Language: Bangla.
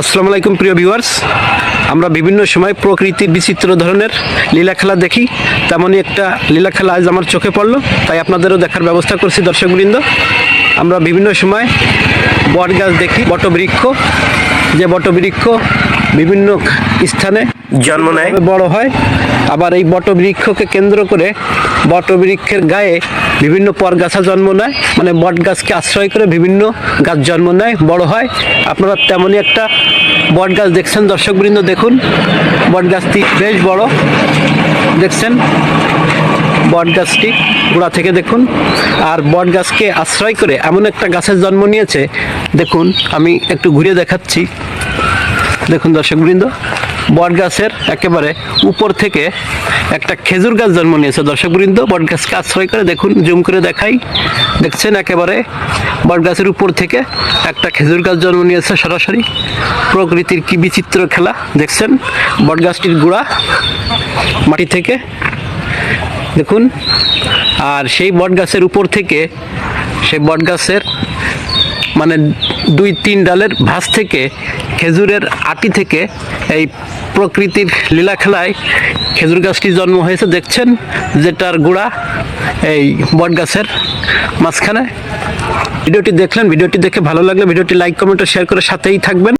আসসালামু আলাইকুম, প্রিয় ভিউয়ার্স আমরা বিভিন্ন সময় প্রকৃতির বিচিত্র ধরনের লীলা খেলা দেখি। তেমনই একটা লীলা খেলা আজ আমার চোখে পড়ল, তাই আপনাদেরও দেখার ব্যবস্থা করছি দর্শকবৃন্দ। আমরা বিভিন্ন সময় বট গাছ দেখি, বটবৃক্ষ। যে বটবৃক্ষ বিভিন্ন স্থানে জন্ম নেয়। বড় হয়। আবার এই বটবৃক্ষকে কেন্দ্র করে বটবৃক্ষের গায়ে বিভিন্ন পরগাছা জন্ম নেয়। মানে বট গাছকে আশ্রয় করে বিভিন্ন গাছ জন্ম নেয় বড় হয়। আপনারা তেমনই একটা বট গাছ দেখছেন। দর্শকবৃন্দ দেখুন। বট গাছটি বেশ বড়। দেখছেন? বট গাছটি গোড়া থেকে দেখুন। আর বট গাছকে আশ্রয় করে এমন একটা গাছের জন্ম নিয়েছে। দেখুন আমি একটু ঘুরে দেখাচ্ছি। দেখুন দর্শকবৃন্দ বট গাছের একেবারে উপর থেকে একটা খেজুর গাছ জন্ম নিয়েছে। দর্শকবৃন্দ বট গাছকে আশ্রয় করে, দেখুন, জুম করে দেখাই। দেখছেন একেবারে বট গাছের উপর থেকে একটা খেজুর গাছ জন্ম নিয়েছে সরাসরি। প্রকৃতির কি বিচিত্র খেলা, দেখছেন? বট গাছটির গোড়া মাটি থেকে। দেখুন, আর সেই বট গাছের উপর থেকে, সেই বট গাছের মানে দুই তিন ডালের ভাস থেকে খেজুরের আটি থেকে এই প্রকৃতির লীলা খেলায় খেজুর গাছটি জন্ম হয়েছে, দেখছেন? যেটার গোড়া এই বট গাছের মাঝখানে। ভিডিওটি দেখলেন, ভিডিওটি দেখে ভালো লাগলে ভিডিওটি লাইক, কমেন্ট শেয়ার করে সাথেই থাকবেন।